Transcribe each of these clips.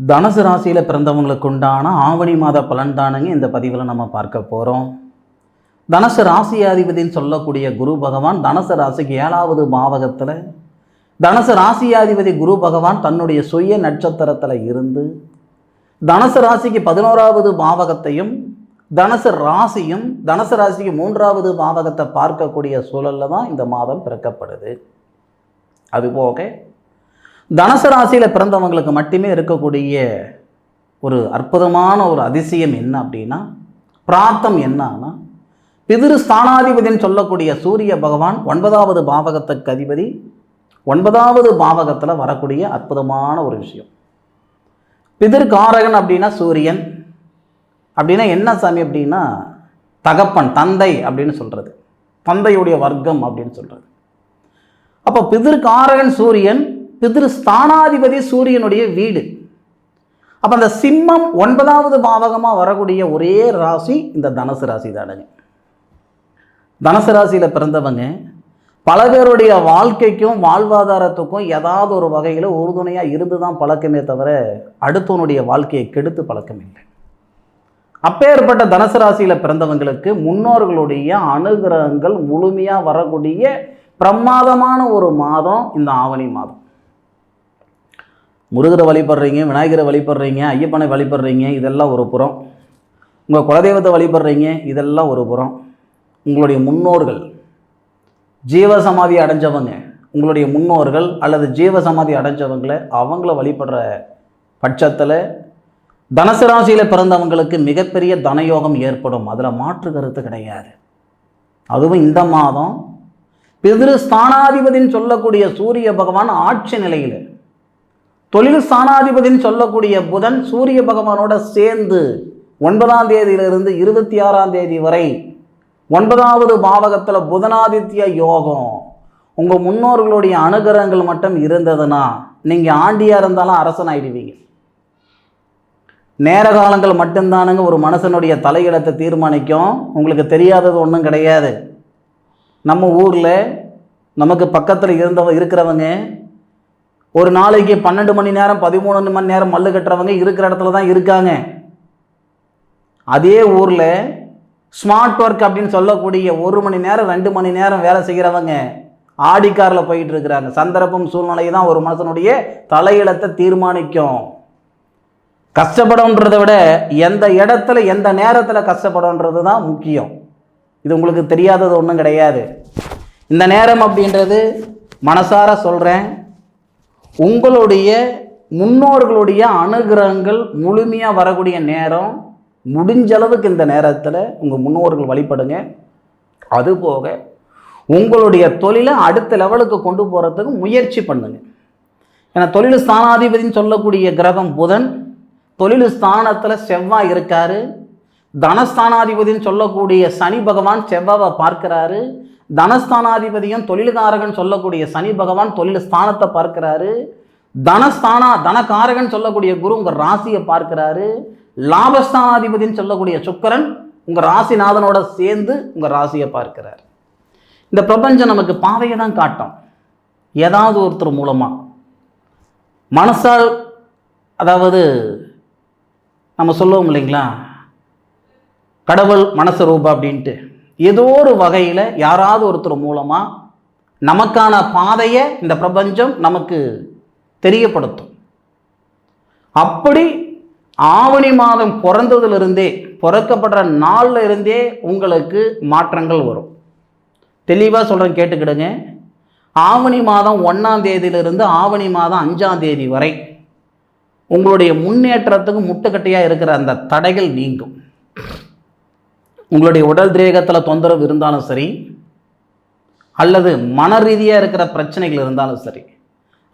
தனுசு ராசியில் பிறந்தவங்களுக்கு உண்டான ஆவணி மாத பலன் தானுங்க இந்த பதிவில் நம்ம பார்க்க போகிறோம் தனுசு ராசியாதிபதின்னு சொல்லக்கூடிய குரு பகவான் தனுசு ராசிக்கு ஏழாவது பாவகத்தில் தனுசு ராசியாதிபதி குரு பகவான் தன்னுடைய சுய நட்சத்திரத்தில் இருந்து தனுசு ராசிக்கு பதினோராவது பாவகத்தையும் தனுசு ராசியும் தனுசு ராசிக்கு மூன்றாவது பாவகத்தை பார்க்கக்கூடிய சூழலில் தான் இந்த மாதம் பிறக்கப்படுது. அதுபோக தனுசு ராசியில் பிறந்தவங்களுக்கு மட்டுமே இருக்கக்கூடிய ஒரு அற்புதமான ஒரு அதிசயம் என்ன அப்படின்னா பிரார்த்தம் என்னன்னா பிதிரு ஸ்தானாதிபதினு சொல்லக்கூடிய சூரிய பகவான் ஒன்பதாவது பாவகத்துக்கு அதிபதி ஒன்பதாவது பாவகத்தில் வரக்கூடிய அற்புதமான ஒரு விஷயம். பிதிர்காரகன் அப்படின்னா சூரியன். அப்படின்னா என்ன சாமி அப்படின்னா தகப்பன் தந்தை அப்படின்னு சொல்கிறது தந்தையுடைய வர்க்கம் அப்படின்னு சொல்கிறது அப்போ பிதிர்காரகன் சூரியன் பிதிரு ஸ்தானாதிபதி சூரியனுடைய வீடு. அப்போ அந்த சிம்மம் ஒன்பதாவது பாவகமாக வரக்கூடிய ஒரே ராசி இந்த தனுசு ராசி தானுங்க. தனுசு ராசியில் பிறந்தவங்க பல பேருடைய வாழ்க்கைக்கும் வாழ்வாதாரத்துக்கும் ஏதாவது ஒரு வகையில் உறுதுணையாக இருந்து தான் பழக்கமே தவிர அடுத்தவனுடைய வாழ்க்கையை கெடுத்து பழக்கம் இல்லை. அப்பேற்பட்ட தனுசு ராசியில் பிறந்தவங்களுக்கு முன்னோர்களுடைய அனுகிரகங்கள் முழுமையாக வரக்கூடிய பிரமாதமான ஒரு மாதம் இந்த ஆவணி மாதம். முருகரை வழிபடுறீங்க விநாயகரை வழிபடுறீங்க ஐயப்பனை வழிபடுறீங்க இதெல்லாம் ஒரு புறம். உங்கள் குலதெய்வத்தை வழிபடுறீங்க இதெல்லாம் ஒரு புறம். உங்களுடைய முன்னோர்கள் ஜீவசமாதி அடைஞ்சவங்க உங்களுடைய முன்னோர்கள் அல்லது ஜீவசமாதி அடைஞ்சவங்களை அவங்கள வழிபடுற பட்சத்தில் தனுசு ராசியில் பிறந்தவங்களுக்கு மிகப்பெரிய தனயோகம் ஏற்படும். அதில் மாற்று கருத்து கிடையாது. அதுவும் இந்த மாதம். பிதிரு ஸ்தானாதிபதின்னு சொல்லக்கூடிய சூரிய பகவான் ஆட்சி நிலையில் தொழில் சாணாதிபதின்னு சொல்லக்கூடிய புதன் சூரிய பகவானோட சேர்ந்து ஒன்பதாம் தேதியிலிருந்து இருபத்தி ஆறாம் தேதி வரை ஒன்பதாவது பாவகத்தில் புதனாதித்ய யோகம். உங்கள் முன்னோர்களுடைய அனுகிரகங்கள் மட்டும் இருந்ததுன்னா நீங்கள் ஆண்டியாக இருந்தாலும் அரசன் ஆயிடுவீங்க. நேர காலங்கள் மட்டும்தானுங்க ஒரு மனுஷனுடைய தலையிடத்தை தீர்மானிக்கும். உங்களுக்கு தெரியாதது ஒன்றும் கிடையாது. நம்ம ஊரில் நமக்கு பக்கத்தில் இருந்தவ இருக்கிறவங்க ஒரு நாளைக்கு பன்னெண்டு மணி நேரம் பதிமூணு மணி நேரம் மல்லு கட்டுறவங்க இருக்கிற இடத்துல தான் இருக்காங்க. அதே ஊரில் ஸ்மார்ட் ஒர்க் அப்படின்னு சொல்லக்கூடிய ஒரு மணி நேரம் ரெண்டு மணி நேரம் வேலை செய்கிறவங்க ஆடிக்காரில் போயிட்டு இருக்கிறாங்க. சந்தர்ப்பம் சூழ்நிலை தான் ஒரு மனுஷனுடைய தலையிடத்தை தீர்மானிக்கும். கஷ்டப்படும்ன்றதை விட எந்த இடத்துல எந்த நேரத்தில் கஷ்டப்படும்ன்றது தான் முக்கியம். இது உங்களுக்கு தெரியாதது ஒன்றும் கிடையாது. இந்த நேரம் அப்படின்றது மனசார சொல்கிறேன் உங்களுடைய முன்னோர்களுடைய அனுகிரகங்கள் முழுமையாக வரக்கூடிய நேரம் முடிஞ்ச அளவுக்கு இந்த நேரத்தில் உங்கள் முன்னோர்கள் வழிபடுங்க. அதுபோக உங்களுடைய தொழிலை அடுத்த லெவலுக்கு கொண்டு போகிறதுக்கு முயற்சி பண்ணுங்க. ஏன்னா தொழில் ஸ்தானாதிபதினு சொல்லக்கூடிய கிரகம் புதன் தொழில் ஸ்தானத்தில் செவ்வாய் இருக்காரு. தனஸ்தானாதிபதினு சொல்லக்கூடிய சனி பகவான் செவ்வாவை பார்க்கிறாரு. தனஸ்தானாதிபதியும் தொழில்காரகன் சொல்லக்கூடிய சனி பகவான் தொழில் ஸ்தானத்தை பார்க்கிறாரு. தனஸ்தானா தனகாரகன் சொல்லக்கூடிய குரு உங்கள் ராசியை பார்க்கிறாரு. லாபஸ்தானாதிபதினு சொல்லக்கூடிய சுக்கரன் உங்கள் ராசிநாதனோட சேர்ந்து உங்கள் ராசியை பார்க்கிறார். இந்த பிரபஞ்சம் நமக்கு பாதையை தான் காட்டும். ஏதாவது ஒருத்தர் மூலமாக மனசால் அதாவது நம்ம சொல்லுவோம் இல்லைங்களா? கடவுள் மனசு ரூபா அப்படின்ட்டு. ஏதோ ஒரு வகையில் யாராவது ஒருத்தர் மூலமாக நமக்கான பாதையை இந்த பிரபஞ்சம் நமக்கு தெரியப்படுத்தும். அப்படி ஆவணி மாதம் பிறந்ததுலேருந்தே பிறக்கப்படுற நாளில் இருந்தே உங்களுக்கு மாற்றங்கள் வரும். தெளிவாக சொல்கிறேன் கேட்டுக்கிடுங்க. ஆவணி மாதம் ஒன்றாம் தேதியிலிருந்து ஆவணி மாதம் அஞ்சாம் தேதி வரை உங்களுடைய முன்னேற்றத்துக்கு முட்டுக்கட்டையாக இருக்கிற அந்த தடைகள் நீங்கும். உங்களுடைய உடல் திரேகத்தில் தொந்தரவு இருந்தாலும் சரி அல்லது மன ரீதியாக இருக்கிற பிரச்சனைகள் இருந்தாலும் சரி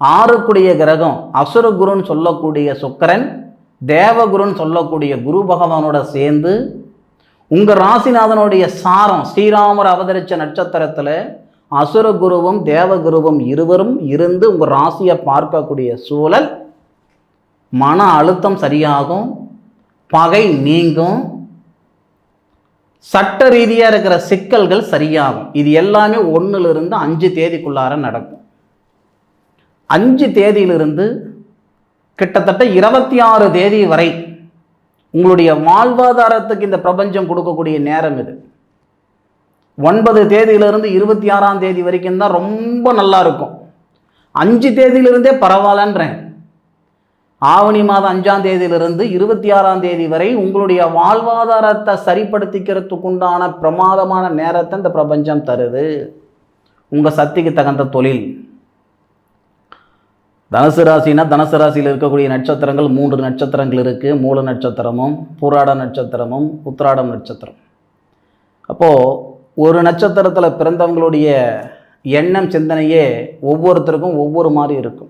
ஆறுக்குடிய கிரகம் அசுரகுருன்னு சொல்லக்கூடிய சுக்கரன் தேவகுருன்னு சொல்லக்கூடிய குரு பகவானோட சேர்ந்து உங்கள் ராசிநாதனுடைய சாரம் ஸ்ரீராமர் அவதரித்த நட்சத்திரத்தில் அசுரகுருவும் தேவகுருவும் இருவரும் இருந்து உங்கள் ராசியை பார்க்கக்கூடிய சூழல் மன அழுத்தம் சரியாகும் பகை நீங்கும் சட்ட ரீதியாக இருக்கிற சிக்கல்கள் சரியாகும். இது எல்லாமே ஒன்றிலிருந்து அஞ்சு தேதிக்குள்ளார நடக்கும். அஞ்சு தேதியிலிருந்து கிட்டத்தட்ட இருபத்தி ஆறு தேதி வரை உங்களுடைய வாழ்வாதாரத்துக்கு இந்த பிரபஞ்சம் கொடுக்கக்கூடிய நேரம் இது. ஒன்பது தேதியிலிருந்து இருபத்தி ஆறாம் தேதி வரைக்கும் தான் ரொம்ப நல்லா இருக்கும். அஞ்சு தேதியிலிருந்தே பரவாயில்லன்றேன். ஆவணி மாதம் அஞ்சாம் தேதியிலிருந்து இருபத்தி ஆறாம் தேதி வரை உங்களுடைய வாழ்வாதாரத்தை சரிப்படுத்திக்கிறதுக்கு உண்டான பிரமாதமான நேரத்தை இந்த பிரபஞ்சம் தருது. உங்கள் சக்திக்கு தகுந்த தொழில். தனுசு ராசினா தனுசு ராசியில் இருக்கக்கூடிய நட்சத்திரங்கள் மூன்று நட்சத்திரங்கள் இருக்குது மூல நட்சத்திரமும் பூராட நட்சத்திரமும் உத்திராடம் நட்சத்திரம். அப்போது ஒரு நட்சத்திரத்தில் பிறந்தவங்களுடைய எண்ணம் சிந்தனையே ஒவ்வொருத்தருக்கும் ஒவ்வொரு மாதிரி இருக்கும்.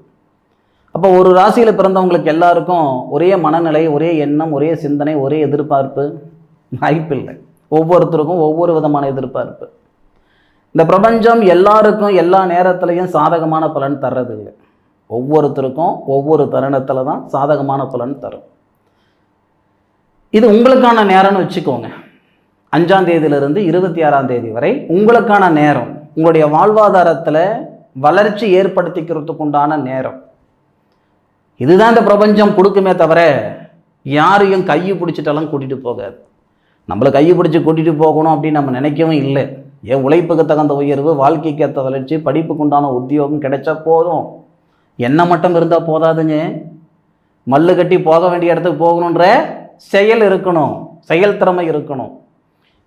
அப்போ ஒரு ராசியில் பிறந்தவங்களுக்கு எல்லாருக்கும் ஒரே மனநிலை ஒரே எண்ணம் ஒரே சிந்தனை ஒரே எதிர்பார்ப்பு வாய்ப்பில்லை. ஒவ்வொருத்தருக்கும் ஒவ்வொரு விதமான எதிர்பார்ப்பு. இந்த பிரபஞ்சம் எல்லாருக்கும் எல்லா நேரத்துலையும் சாதகமான பலன் தர்றதில்லை. ஒவ்வொருத்தருக்கும் ஒவ்வொரு தருணத்தில் தான் சாதகமான பலன் தரும். இது உங்களுக்கான நேரம்னு வச்சுக்கோங்க. அஞ்சாம் தேதியிலிருந்து இருபத்தி ஆறாம் தேதி வரை உங்களுக்கான நேரம் உங்களுடைய வாழ்வாதாரத்தில் வளர்ச்சி ஏற்படுத்திக்கிறதுக்கு உண்டான நேரம். இதுதான் இந்த பிரபஞ்சம் கொடுக்குமே தவிர யாரையும் கையை பிடிச்சிட்டாலும் கூட்டிகிட்டு போகாது. நம்மளை கையை பிடிச்சி கூட்டிகிட்டு போகணும் அப்படின்னு நம்ம நினைக்கவும் இல்லை. என் உழைப்புக்கு தகுந்த உயர்வு வாழ்க்கைக்கு ஏற்ற வளர்ச்சி படிப்புக்கு உண்டான உத்தியோகம் கிடைச்சா போதும். என்ன மட்டும் இருந்தால் போதாதுங்க. மல்லு கட்டி போக வேண்டிய இடத்துக்கு போகணுன்ற செயல் இருக்கணும். செயல் திறமை இருக்கணும்.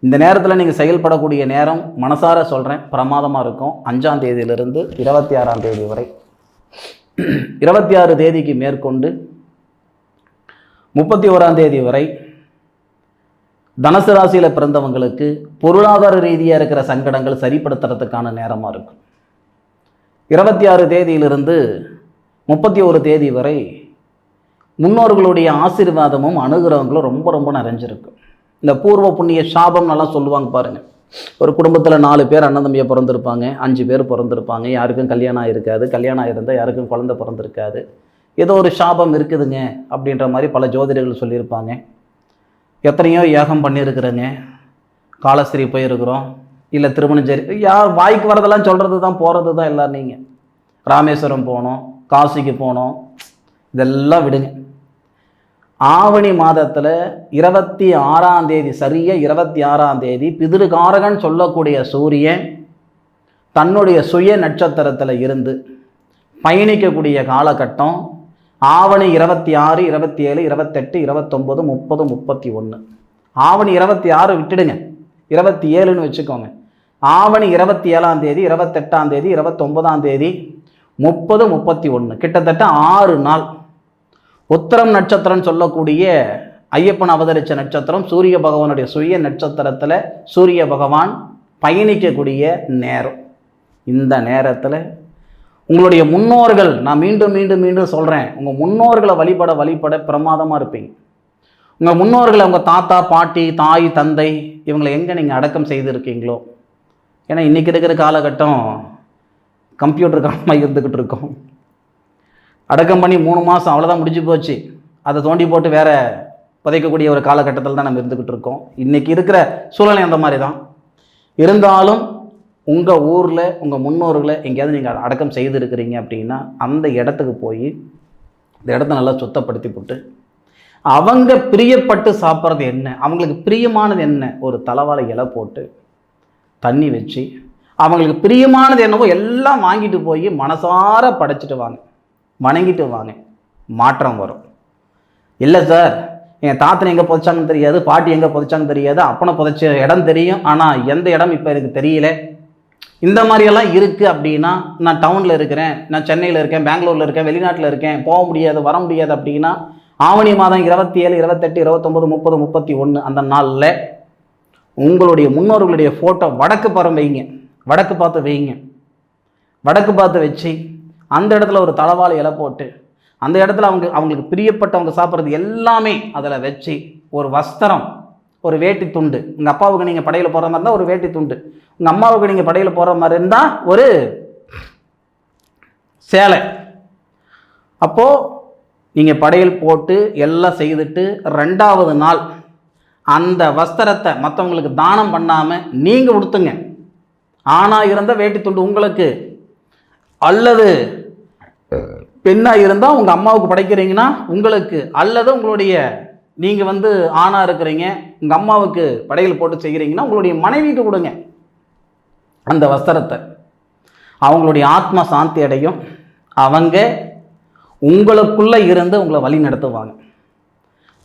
இந்த நேரத்தில் நீங்கள் செயல்படக்கூடிய நேரம் மனசார சொல்கிறேன் பிரமாதமாக இருக்கும். அஞ்சாம் தேதியிலிருந்து இருபத்தி ஆறாம் தேதி வரை. இருபத்தி ஆறு தேதிக்கு மேற்கொண்டு முப்பத்தி ஓராம் தேதி வரை தனுசு ராசியில் பிறந்தவங்களுக்கு பொருளாதார ரீதியாக இருக்கிற சங்கடங்கள் சரிப்படுத்துறதுக்கான நேரமாக இருக்கும். இருபத்தி ஆறு தேதியிலிருந்து முப்பத்தி ஒரு தேதி வரை முன்னோர்களுடைய ஆசீர்வாதமும் அனுகிரகங்களும் ரொம்ப ரொம்ப நிறைஞ்சிருக்கும் இந்த பூர்வ புண்ணிய சாபம் நல்லா சொல்லுவாங்க பாருங்கள் ஒரு குடும்பத்தில் நாலு பேர் அண்ணன் தம்பியை பிறந்திருப்பாங்க அஞ்சு பேர் பிறந்திருப்பாங்க. யாருக்கும் கல்யாணம் இருக்காது கல்யாணம் இருந்தால் யாருக்கும் குழந்தை பிறந்திருக்காது. ஏதோ ஒரு சாபம் இருக்குதுங்க அப்படின்ற மாதிரி பல ஜோதிடர்கள் சொல்லியிருப்பாங்க. எத்தனையோ யாகம் பண்ணியிருக்கிறேங்க. காலஸ்திரி போயிருக்கிறோம். இல்லை திருமணஞ்சேரி யார் வாய்க்கு வரதெல்லாம் சொல்கிறது தான் போகிறது தான் எல்லோரும் நீங்கள் ராமேஸ்வரம் போனோம் காசிக்கு போனோம். இதெல்லாம் விடுங்க. ஆவணி மாதத்தில் இருபத்தி ஆறாம் தேதி சரியாக இருபத்தி ஆறாம் தேதி பிதிருகாரகன் சொல்லக்கூடிய சூரியன் தன்னுடைய சுய நட்சத்திரத்தில் இருந்து பயணிக்கக்கூடிய காலகட்டம் ஆவணி இருபத்தி ஆறு இருபத்தி ஏழு இருபத்தெட்டு இருபத்தொம்போது முப்பது முப்பத்தி ஒன்று ஆவணி இருபத்தி ஆறு விட்டுடுங்க. இருபத்தி ஏழுன்னு வச்சுக்கோங்க. ஆவணி இருபத்தி ஏழாம் தேதி இருபத்தெட்டாம் தேதி இருபத்தொம்பதாம் தேதி முப்பது முப்பத்தி ஒன்று கிட்டத்தட்ட ஆறு நாள். உத்தரம் நட்சத்திரம் சொல்லக்கூடிய ஐயப்பன் அவதரித்த நட்சத்திரம் சூரிய பகவானுடைய சுய நட்சத்திரத்தில் சூரிய பகவான் பயணிக்கக்கூடிய நேரம். இந்த நேரத்தில் உங்களுடைய முன்னோர்கள் நான் மீண்டும் மீண்டும் மீண்டும் சொல்கிறேன் உங்கள் முன்னோர்களை வழிபட வழிபட பிரமாதமாக இருப்பீங்க. உங்கள் முன்னோர்களை உங்கள் தாத்தா பாட்டி தாய் தந்தை இவங்களை எங்கே நீங்கள் அடக்கம் செய்திருக்கீங்களோ? ஏன்னா இன்றைக்கி இருக்கிற காலகட்டம் கம்ப்யூட்டர் காலமாக இருந்துக்கிட்டு இருக்கோம். அடக்கம் பண்ணி மூணு மாதம் அவ்வளோதான் முடிஞ்சு போச்சு. அதை தோண்டி போட்டு வேறு புதைக்கக்கூடிய ஒரு காலகட்டத்தில் தான் நம்ம இருந்துக்கிட்டு இருக்கோம். இன்றைக்கி இருக்கிற சூழ்நிலை அந்த மாதிரி தான். இருந்தாலும் உங்கள் ஊரில் உங்கள் முன்னோர்களை எங்கேயாவது நீங்கள் அடக்கம் செய்திருக்கிறீங்க அப்படின்னா அந்த இடத்துக்கு போய் இந்த இடத்த நல்லா சுத்தப்படுத்தி போட்டு அவங்க பிரியப்பட்டு சாப்பிட்றது என்ன அவங்களுக்கு பிரியமானது என்ன ஒரு தலைவாழை இலை போட்டு தண்ணி வச்சு அவங்களுக்கு பிரியமானது என்னவோ எல்லாம் வாங்கிட்டு போய் மனசார படைச்சிட்டு வாங்க. வணங்கிட்டு வாங்க. மாற்றம் வரும். இல்லை சார் என் தாத்தனை எங்கே புதைச்சாங்கன்னு தெரியாது பாட்டி எங்கே புதைச்சாங்கன்னு தெரியாது அப்பனை புதைச்ச இடம் தெரியும் ஆனால் எந்த இடம் இப்போ எனக்கு தெரியல. இந்த மாதிரியெல்லாம் இருக்குது அப்படின்னா நான் டவுனில் இருக்கிறேன் நான் சென்னையில் இருக்கேன் பெங்களூரில் இருக்கேன் வெளிநாட்டில் இருக்கேன் போக முடியாது வர முடியாது அப்படின்னா ஆவணி மாதம் இருபத்தி ஏழு இருபத்தெட்டு இருபத்தொம்பது முப்பது முப்பத்தி ஒன்று அந்த நாளில் உங்களுடைய முன்னோர்களுடைய ஃபோட்டோ வடக்கு பரம் வைங்க. வடக்கு பார்த்து வைங்க. வடக்கு பார்த்து வச்சு அந்த இடத்துல ஒரு தளவாழை இலை போட்டு அந்த இடத்துல அவங்க அவங்களுக்கு பிரியப்பட்டவங்க சாப்பிட்றது எல்லாமே அதில் வச்சு ஒரு வஸ்திரம் ஒரு வேட்டி துண்டு. உங்கள் அப்பாவுக்கு நீங்கள் படையில் போகிற மாதிரி இருந்தால் ஒரு வேட்டி துண்டு. உங்கள் அம்மாவுக்கு நீங்கள் படையில் போகிற மாதிரி இருந்தால் ஒரு சேலை. அப்போது நீங்கள் படையல் போட்டு எல்லாம் செய்துட்டு ரெண்டாவது நாள் அந்த வஸ்திரத்தை மற்றவங்களுக்கு தானம் பண்ணாமல் நீங்கள் உடுத்துங்க. ஆணாக இருந்த வேட்டி துண்டு உங்களுக்கு. அல்லது பெண்ணாக இருந்தால் உங்கள் அம்மாவுக்கு படைக்கிறீங்கன்னா உங்களுக்கு அல்லது உங்களுடைய நீங்கள் வந்து ஆணாக இருக்கிறீங்க உங்கள் அம்மாவுக்கு படையல் போட்டு செய்கிறீங்கன்னா உங்களுடைய மனைவிக்கு கொடுங்க. அந்த வஸ்திரத்தை. அவங்களுடைய ஆத்மா சாந்தி அடையும். அவங்க உங்களுக்குள்ளே இருந்து உங்களை வழி நடத்துவாங்க.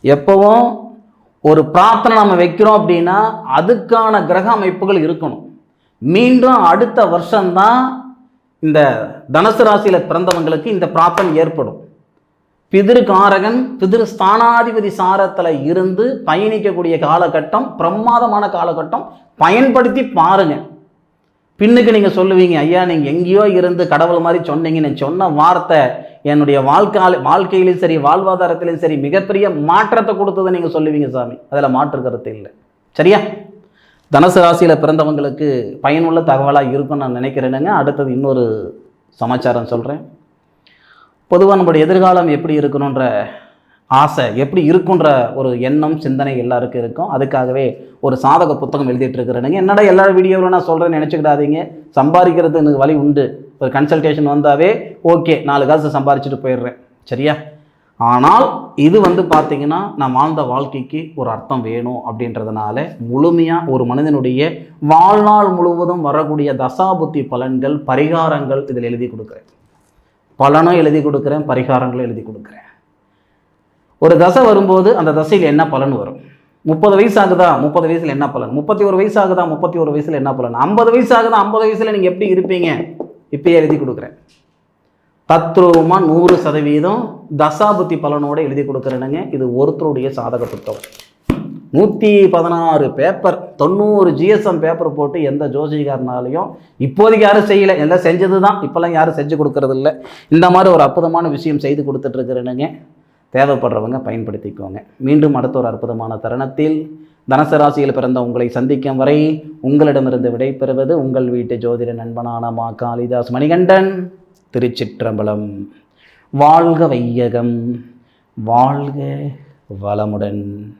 எப்பவும் ஒரு பிரார்த்தனை நம்ம வைக்கிறோம் அப்படின்னா அதுக்கான கிரக அமைப்புகள் இருக்கணும். மீண்டும் அடுத்த வருஷம்தான் இந்த தனுசு ராசியில் பிறந்தவங்களுக்கு இந்த பிராப்தம் ஏற்படும். பிதிரு காரகன் பிதிரு ஸ்தானாதிபதி சாரத்தில் இருந்து பயணிக்கக்கூடிய காலகட்டம் பிரமாதமான காலகட்டம். பயன்படுத்தி பாருங்க. பின்னுக்கு நீங்கள் சொல்லுவீங்க ஐயா நீங்கள் எங்கேயோ இருந்து கடவுள் மாதிரி சொன்னீங்க சொன்ன வார்த்தை என்னுடைய வாழ்க்கால வாழ்க்கையிலும் சரி வாழ்வாதாரத்திலும் சரி மிகப்பெரிய மாற்றத்தை கொடுத்ததை நீங்கள் சொல்லுவீங்க சாமி. அதில் மாற்று கருத்து இல்லை. சரியா? தனுசு ராசியில் பிறந்தவங்களுக்கு பயனுள்ள தகவலாக இருக்கும்னு நான் நினைக்கிறேனுங்க. அடுத்தது இன்னொரு சமாச்சாரம் சொல்கிறேன் பொதுவாக நம்மளுடைய எதிர்காலம் எப்படி இருக்கணுன்ற ஆசை எப்படி இருக்குன்ற ஒரு எண்ணம் சிந்தனை எல்லாருக்கும் இருக்கும். அதுக்காகவே ஒரு சாதக புத்தகம் எழுதிட்டு இருக்கிறேனுங்க. என்னடா எல்லா வீடியோவில் நான் சொல்கிறேன்னு நினச்சிக்கிடாதீங்க. சம்பாதிக்கிறது எனக்கு வழி உண்டு. ஒரு கன்சல்டேஷன் வந்தாவே ஓகே நாலு காசு சம்பாரிச்சிட்டு போயிடுறேன். சரியா? ஆனால் இது வந்து பார்த்தீங்கன்னா நான் வாழ்ந்த வாழ்க்கைக்கு ஒரு அர்த்தம் வேணும் அப்படின்றதுனால முழுமையாக ஒரு மனிதனுடைய வாழ்நாள் முழுவதும் வரக்கூடிய தசாபுத்தி பலன்கள் பரிகாரங்கள் இதில் எழுதி கொடுக்குறேன். பலனும் எழுதி கொடுக்குறேன் பரிகாரங்களும் எழுதி கொடுக்குறேன். ஒரு தசை வரும்போது அந்த தசையில் என்ன பலன் வரும்? முப்பது வயசு ஆகுதா முப்பது வயசில் என்ன பலன்? முப்பத்தி ஒரு வயசு ஆகுதா முப்பத்தி ஒரு வயசில் என்ன பலன்? ஐம்பது வயசு ஆகுதா ஐம்பது வயசில் நீங்கள் எப்படி இருப்பீங்க? இப்பயே எழுதி கொடுக்குறேன். தத்ரூபமாக நூறு சதவீதம் தசாபுத்தி பலனோடு எழுதி கொடுக்குறேனுங்க இது ஒருத்தருடைய சாதக புத்தகம். நூற்றி பதினாறு பேப்பர் தொண்ணூறு ஜிஎஸ்எம் பேப்பர் போட்டு எந்த ஜோசிகாரனாலையும் இப்போதைக்கு யாரும் செய்யலை. எல்லாம் செஞ்சது தான் இப்போல்லாம் யாரும் செஞ்சு கொடுக்கறது இல்லை இந்த மாதிரி ஒரு அற்புதமான விஷயம் செய்து கொடுத்துட்ருக்குறேனுங்க தேவைப்படுறவங்க பயன்படுத்திக்கோங்க. மீண்டும் அடுத்த ஒரு அற்புதமான தருணத்தில் தனசராசியில் பிறந்த உங்களை சந்திக்கும் வரை உங்களிடமிருந்து விடைபெறுவது உங்கள் வீட்டு ஜோதிட நண்பனான மா காளிதாஸ் மணிகண்டன். திருச்சிற்றம்பலம். வாழ்க வையகம் வாழ்க வளமுடன்.